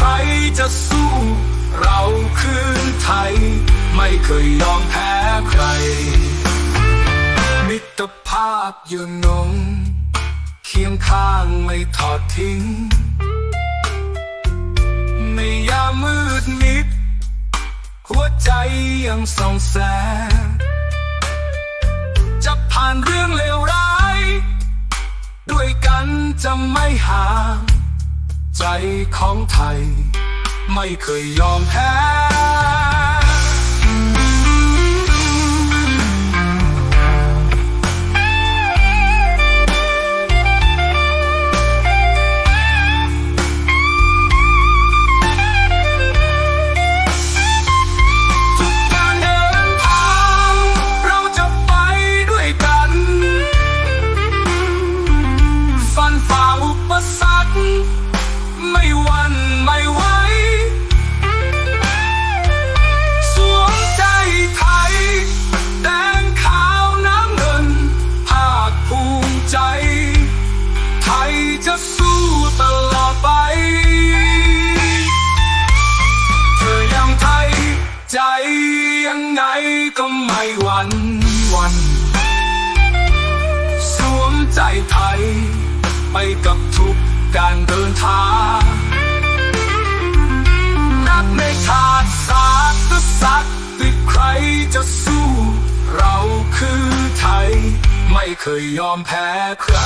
ใครจะสู้ เราคือไทย ไม่เคยยอมแพ้ใคร มิตรภาพอยู่นง เคียงข้างไม่ทอดทิ้ง ในยามมืดมิด หัวใจยังส่องแสงจะผ่านเรื่องเลวร้าย ด้วยกันจะไม่ห่าง ใจของไทย ไม่เคยยอมแพ้ ไทย ไปกับทุกการเดินทางนักในชาติศาสตร์สัตว์ติดใครจะสู้ เราคือไทย ไม่เคยยอมแพ้ใคร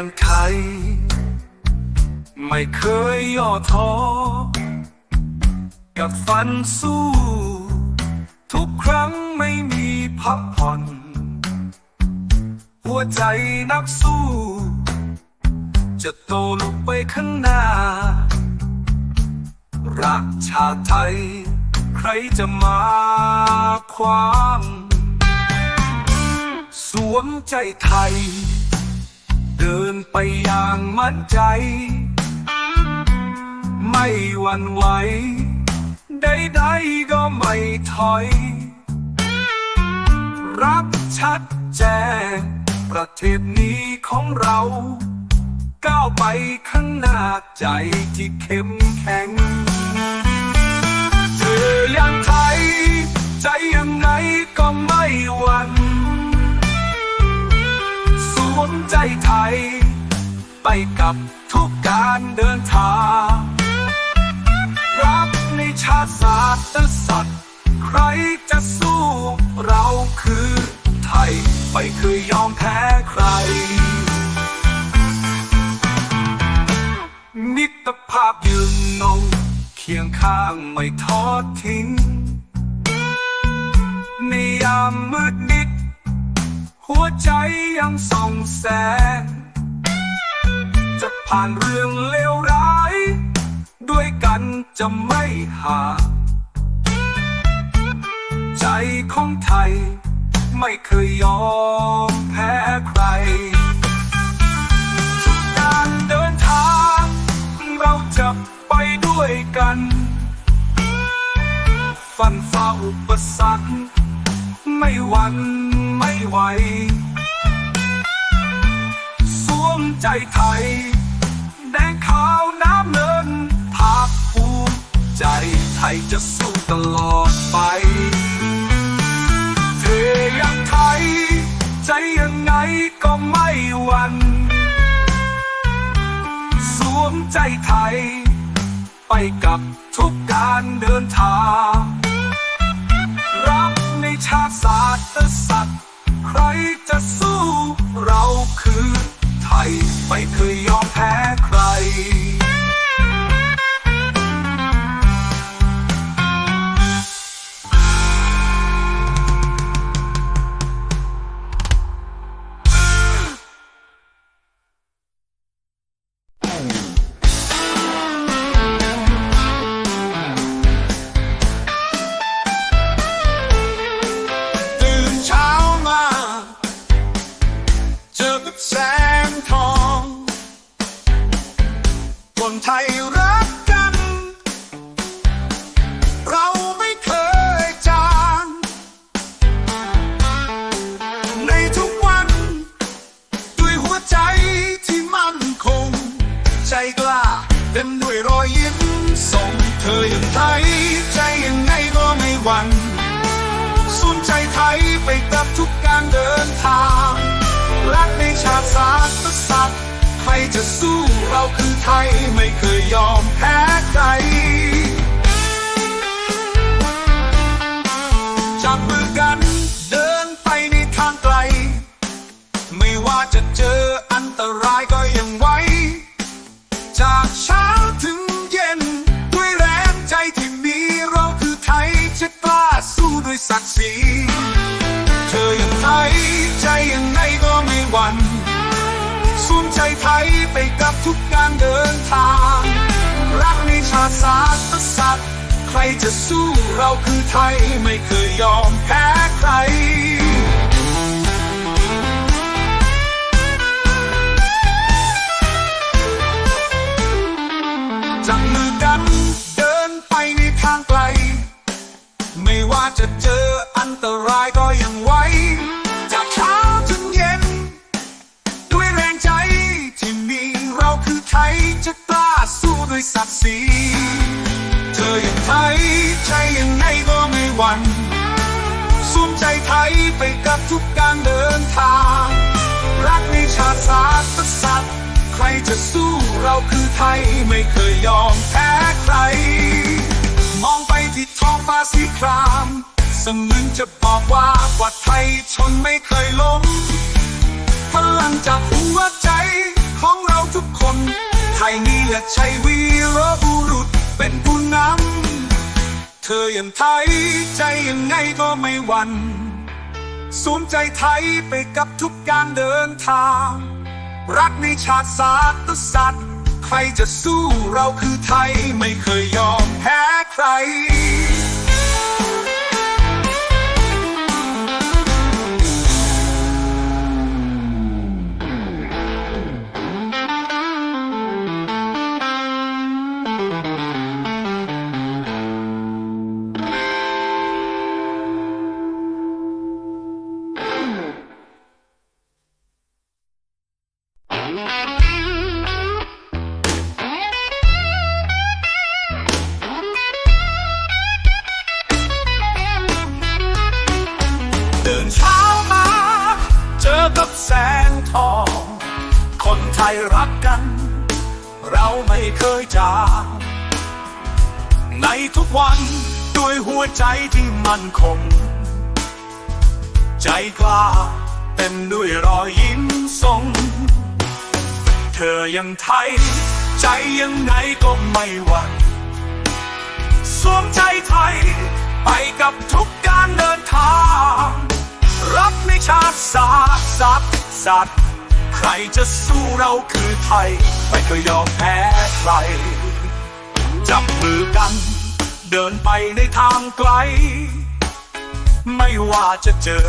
ยังไทยไม่เคยย่อท้อ กับฟันสู้ ทุกครั้งไม่มีพักผ่อน หัวใจนักสู้ จะโตลุกไปข้างหน้า รักชาติไทย ใครจะมาขวาง สวมใจไทย เดินไปอย่างมั่นใจ ไม่หวั่นไหวใดๆก็ไม่ถอย รักชัดแจ้งประเทศนี้ของเรา ก้าวไปข้างหน้าใจที่เข้มแข็งเธอยังไทย ใจยังไงก็ไม่หวั่น สวใจไทย ไปกับทุกการเดินทาง รักในชาติศาสตร์สัตว์ ใครจะสู้เราคือไทย ไม่เคยยอมแพ้ใครมิตรภาพยืนนงเคียงข้างไม่ทอดทิ้งในยามมืดมิด หัวใจยังส่องแสง จะผ่านเรื่องเลวร้าย ด้วยกันจะไม่ห่างใจของไทย ไม่เคยยอมแพ้ใครทุกการเดินทาง เราจะไปด้วยกัน ฟันฝ่าอุปสรรคไม่หวั่น ไม่ไหวสวมใจไทย แดงขาวน้ำเงินภาคภูมิใจไทยจะสู้ตลอดไป เธอยังไทย ใจยังไงก็ไม่หวั่นสวมใจไทย ไปกับทุกการเดินทางรักในชาติศาสตร์สัตว์ ใครจะสู้ เราคือไทย ไม่เคยยอมแพ้ใคร เราคือไทยไม่เคยยอมแพ้ใครจับมือกันเดินไปในทางไกล ไม่ว่าจะเจออันตรายก็ยังไหวจากเช้าถึงเย็น ด้วยแรงใจที่มีเราคือไทยจะกล้าสู้ด้วยศักดิ์ศรี ไทยไปกับทุกการเดินทาง รักในชาติศาสตร์สัตว์ใครจะสู้เราคือไทยไม่เคยยอมแพ้ใครจับมือกันเดินไปในทางไกล ไม่ว่าจะเจออันตรายก็ยังไหว ด้วยศักดิ์ศรีเธออย่างไทยใจยังไงก็ไม่หวั่นสวมใจไทยไปกับทุกการเดินทาง รักในชาติศาสตร์สัตว์ใครจะสู้เราคือไทยไม่เคยยอมแพ้ใคร มองไปที่ท้องฟ้าสีครามสมือนจะบอกว่าว่าไทยชนไม่เคยล้มพลังจากหัวใจของเราทุกคน ไทยนี่แหละใช่วีรบุรุษเป็นผู้นำ เธออย่างไทยใจยังไงก็ไม่หวั่นสวมใจไทยไปกับทุกการเดินทาง รักในชาติศาสตร์สัตว์ ใครจะสู้เราคือไทยไม่เคยยอมแพ้ใคร ไทยรักกัน เราไม่เคยจางในทุกวันด้วยหัวใจที่มั่นคง ใจกล้าเต็มด้วยรอยยิ้มทรง เธอยังไทย ใจยังไงก็ไม่หวั่นสวมใจไทย ไปกับทุกการเดินทาง รักในชาติศาสตร์สัตว์สัตว์ ใครจะสู้เราคือไทย ไม่เคยยอมแพ้ใคร จับมือกัน เดินไปในทางไกล ไม่ว่าจะเจอ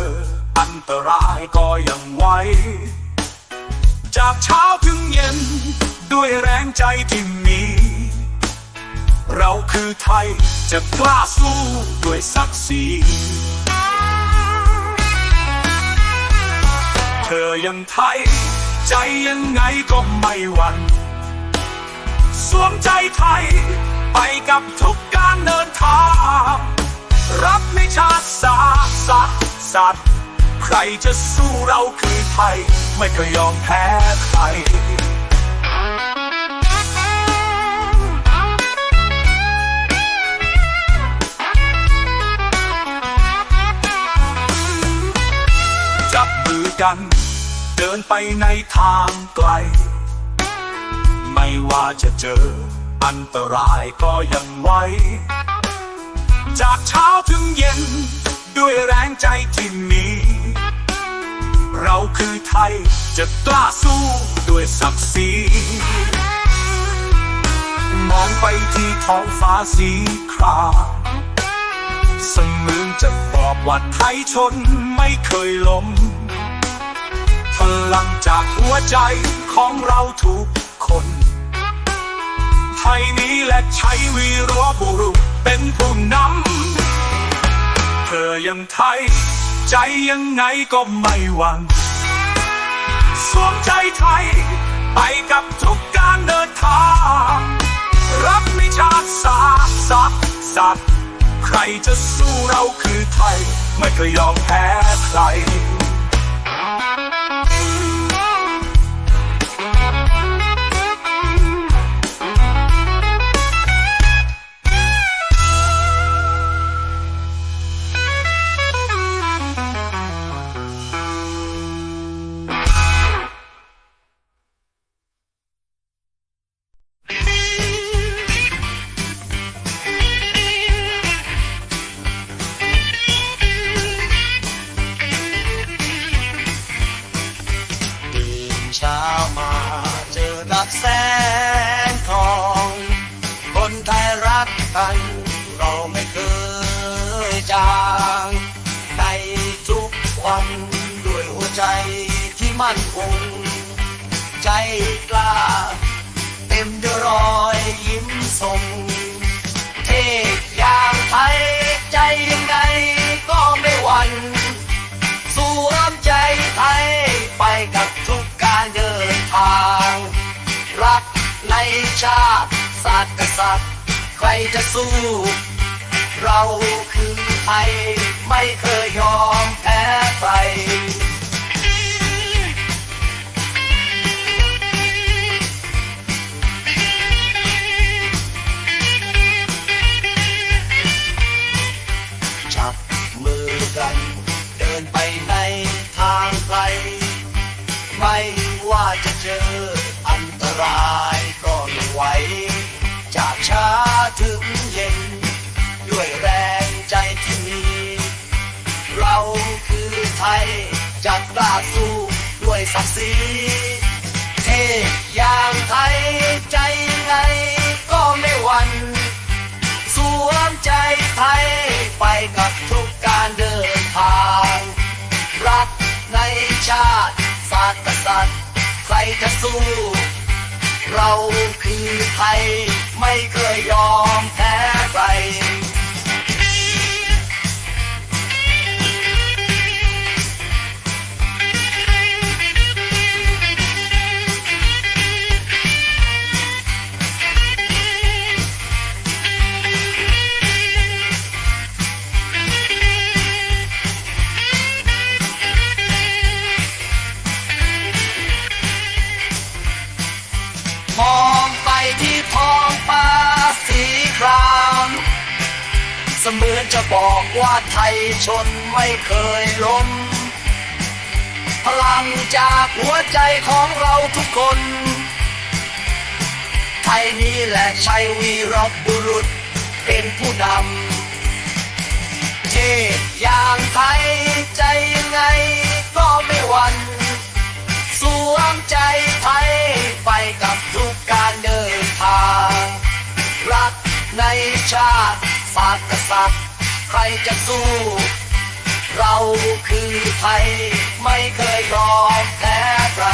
อันตรายก็ยังไหวจากเช้าถึงเย็น ด้วยแรงใจที่มี เราคือไทยจะกล้าสู้ด้วยศักดิ์ศรี ธอยังไทย ใจยังไงก็ไม่หวั่นสวมใจไทย ไปกับทุกการเดินทาง รับในชาติศาสัตสัตว์ใครจะสู้เราคือไทย ไม่เคยยอมแพ้ใครจับมือกัน เดินไปในทางไกล ไม่ว่าจะเจออันตรายก็ยังไหวจากเช้าถึงเย็น ด้วยแรงใจที่มีเราคือไทยจะกล้าสู้ด้วยศักดิ์ศรีมองไปที่ท้องฟ้าสีครามสมือนจะบอกว่าไทยชนไม่เคยล้ม พลังจากหัวใจของเราทุกคน ไทยนี้และใช้วีรบุรุษเป็นผู้นำ เธอยังไทย ใจยังไงก็ไม่หวั่นสวมใจไทย ไปกับทุกการเดินทาง รับในชาศาสตร์สัตว์สัตว์ใครจะสู้เราคือไทย ไม่เคยยอมแพ้ใคร Thank you. ชาติศาสตร์กษัตริย์ ใครจะสู้ เราคือไทยไม่เคยยอมแพ้ใคร กล้าสู้ด้วยศักดิ์ศรีเทพอย่างไทยใจไงก็ไม่หวั่นสวมใจไทยไปกับทุกการเดินทาง รักในชาติศาสตร์กษัตริย์ใครจะสู้ เราคือไทยไม่เคยยอมแพ้ใคร จะบอกว่าไทยชนไม่เคยล้มางจากหัวใจของเราทุกคน ไทยนี้แหละชัยวีรบุรุษเป็นผู้นำเทศอย่างไทยใจยังไงก็ไม่หวันสวมใจไทยไปกับทุกการเดินทาง รักในชาติศาสตร์กษัตริย์ ใครจะสู้ เราคือไทย ไม่เคยยอมแพ้ใคร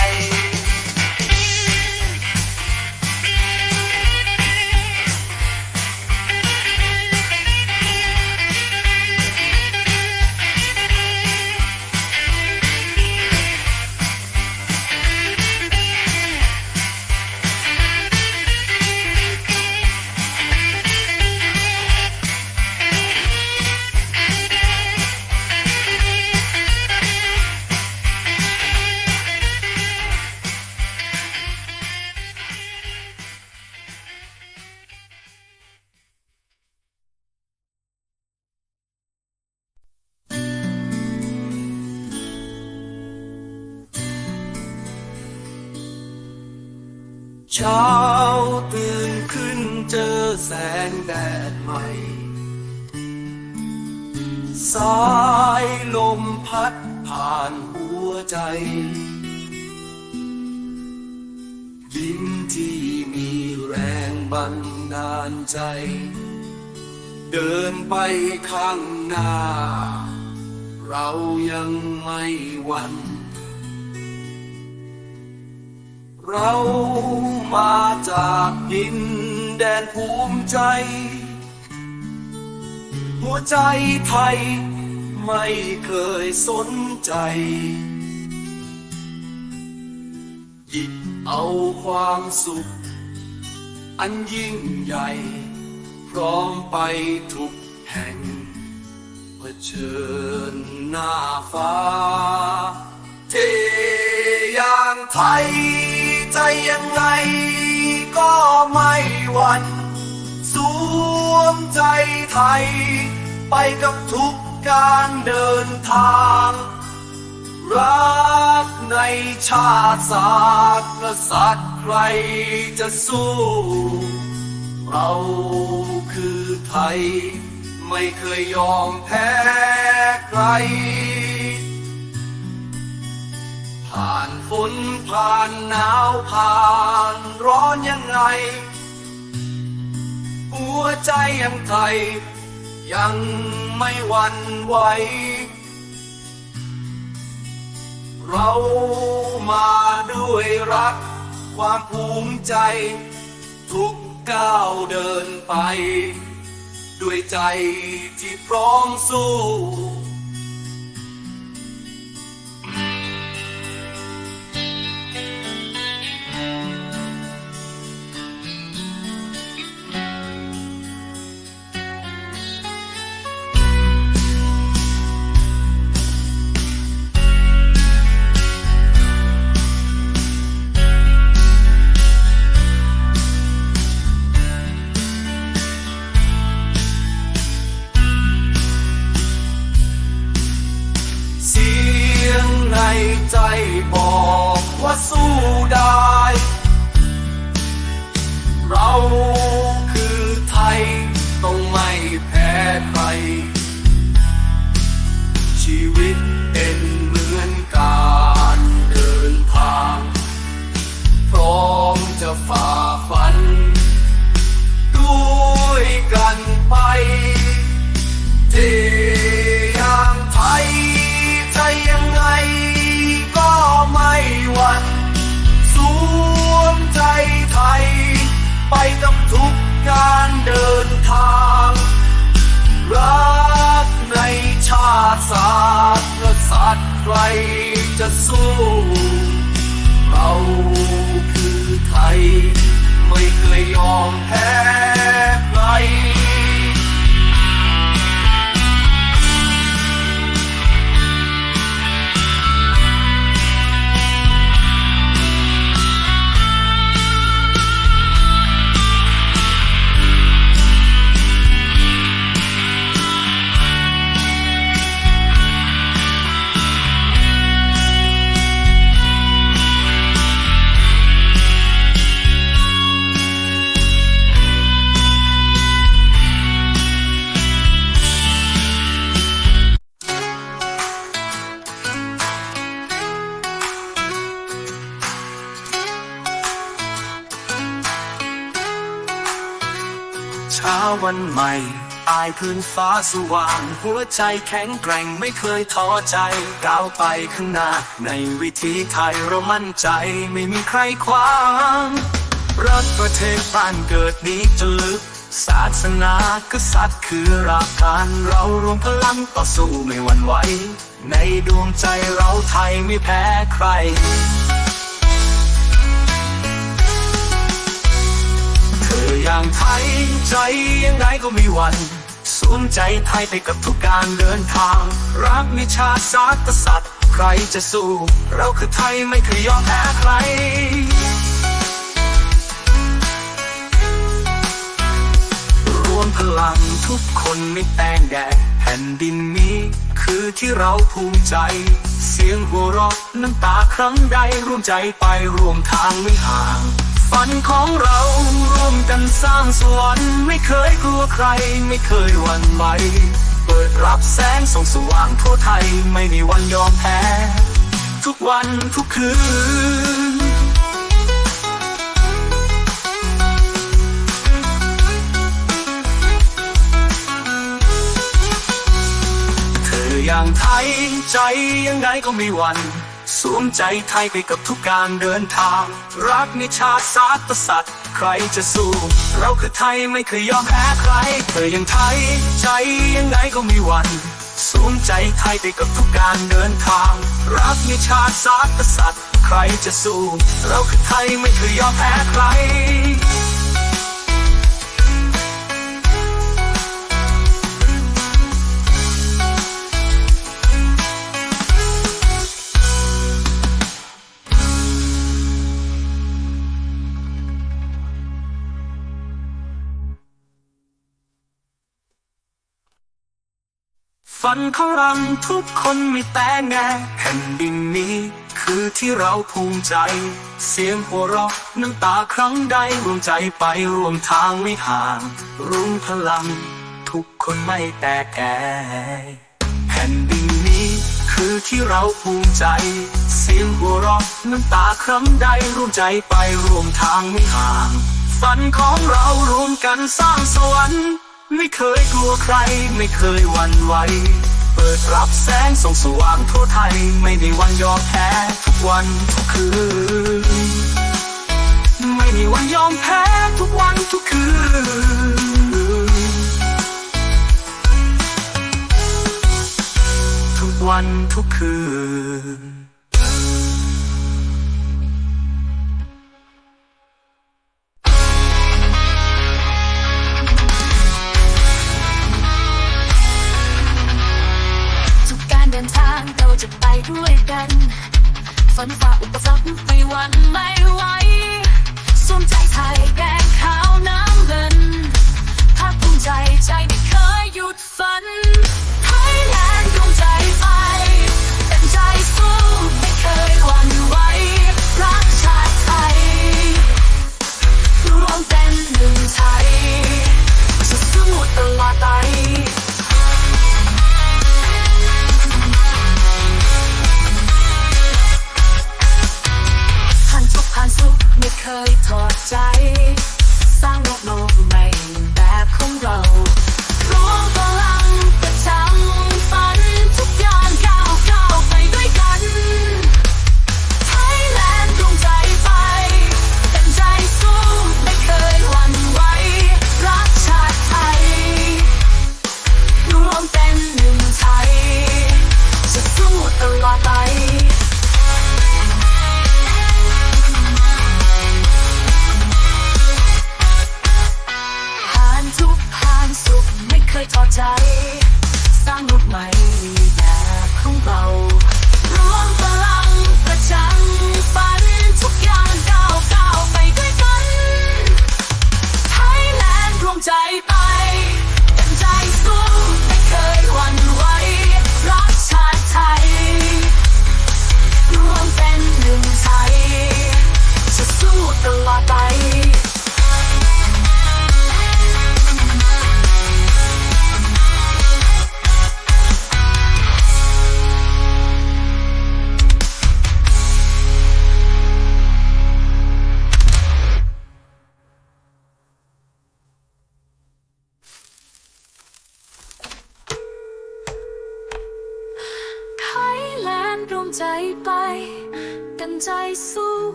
เช้าตื่นขึ้นเจอแสงแดดใหม่ สายลมพัดผ่านหัวใจดินที่มีแรงบันดาลใจ เดินไปข้างหน้า เรายังไม่หวั่น เรามาจากดินแดนภูมิใจ หัวใจไทยไม่เคยสนใจ หยิบเอาความสุข อันยิ่งใหญ่ พร้อมไปทุกแห่งเผชิญหน้าฟ้า เทย่างไทย ใจยังไงก็ไม่หวั่นสวมใจไทย ไปกับทุกการเดินทาง รักในชาติศาสตร์กษัตริย์ใครจะสู้ เราคือไทย ไม่เคยยอมแพ้ใคร ผ่านฝนผ่านหนาวผ่านร้อนยังไง หัวใจยังไทยยังไม่หวั่นไหว เรามาด้วยรักความภูมิใจ ทุกก้าวเดินไป ด้วยใจที่พร้อมสู้ สู้ได้ เราคือไทย ต้องไม่แพ้ใคร ชีวิตเป็นเหมือนการเดินทาง พร้อมจะฝ่าฟัน ด้วยกันไป ไปกับทุกการเดินทาง รักในชาติศาสตร์สัตริย์ใครจะสู้ เรา อายพื้นฟ้าสว่าง หัวใจแข็งแกร่งไม่เคยท้อใจก้าวไปข้างหน้า ในวิถีไทยเรามั่นใจไม่มีใครขวางรักประเทศบ้านเกิดนี้จะลึกศาสนากษัตริย์คือรากฐานเรารวมพลังต่อสู้ไม่หวั่นไหว ในดวงใจเราไทยไม่แพ้ใครเธออย่างไทยใจยังไงก็ไม่หวั่น สวมใจไทยไปกับทุกการเดินทาง รักมีชาศาสตร์กษัตริย์ใครจะสู้ เราคือไทยไม่เคยยอมแพ้ใครรวมพลังทุกคนไม่แต่งแดดแผ่นดินนี้ คือที่เราภูมิใจ เสียงหัวเราะน้ำตาครั้งใดร่วมใจไปร่วมทางไม่ห่าง ฝันของเราร่วมกันสร้างสวรรค์ไม่เคยกลัวใคร ไม่เคยหวั่นไหวเปิดรับแสงส่องสว่างทั่วไทยไม่มีวันยอมแพ้ ทุกวันทุกคืน เธออย่างไทยใจยังไงก็ไม่หวั่น วมใจไทยไปกับทุกการเดินทาง รักในชาติศาสตร์กษัตรใครจะสู้ เราคือไทยไม่เคยยอมแพ้ใครเธอยังไทย ใจยังไงก็ม่หวั่นสวมใจไทยไปกับทุกการเดินทาง รักในชาติศาสตร์กษัตรใครจะสู้ เราคือไทยไม่เคยยอมแพ้ใคร ฝันของเราทุกคนไม่แต่แงแผ่นดินนี้ คือที่เราภูมิใจ เสียงหัวเราะน้ำตาครั้งใดรวมใจไปรวมทางไม่ห่างรุ้งพลัง ทุกคนไม่แตกแก่แผ่นดินนี้คือที่เราภูมิใจ เสียงหัวเราะน้ำตาครั้งใดรวมใจไปรวมทางไม่ห่าง ฝันของเรารวมกันสร้างสวรรค์ ไม่เคยกลัวใคร ไม่เคยหวั่นไหว เปิดรับแสงส่องสว่างทั่วไทย ไม่มีวันยอมแพ้ทุกวันทุกคืน ไม่มีวันยอมแพ้ทุกวันทุกคืนทุกวันทุกคืน ฝันฝ่าอุปสรรคไม่หวั่นไม่ไหวสวมใจไทยแด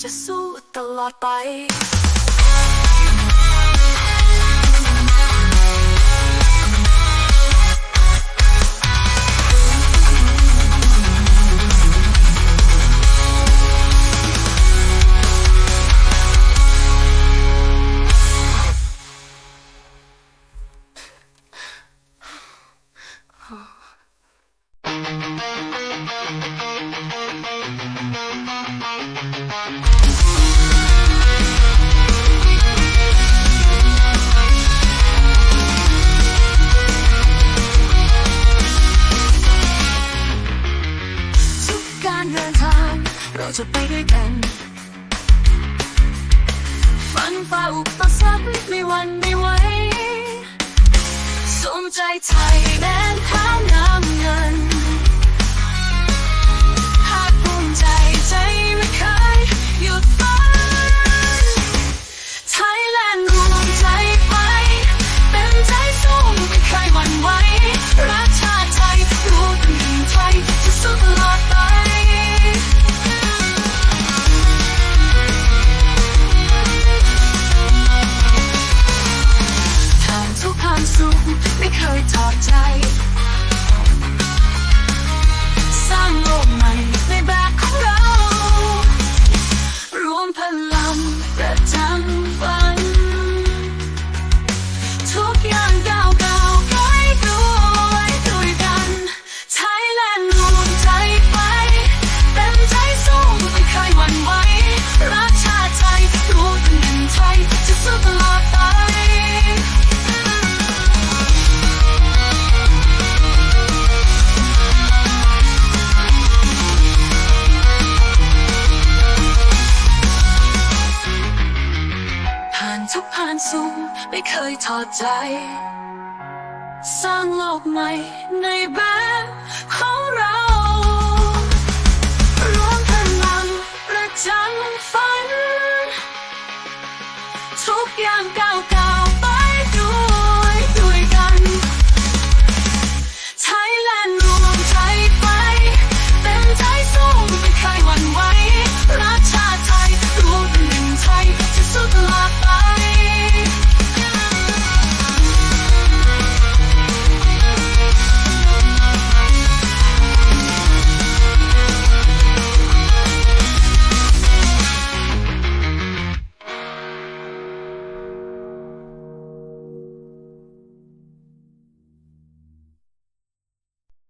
จะสู้ตลอดไป ทุกผ่านสูงไม่เคยทอดใจ สร้างโลกใหม่ในแบบ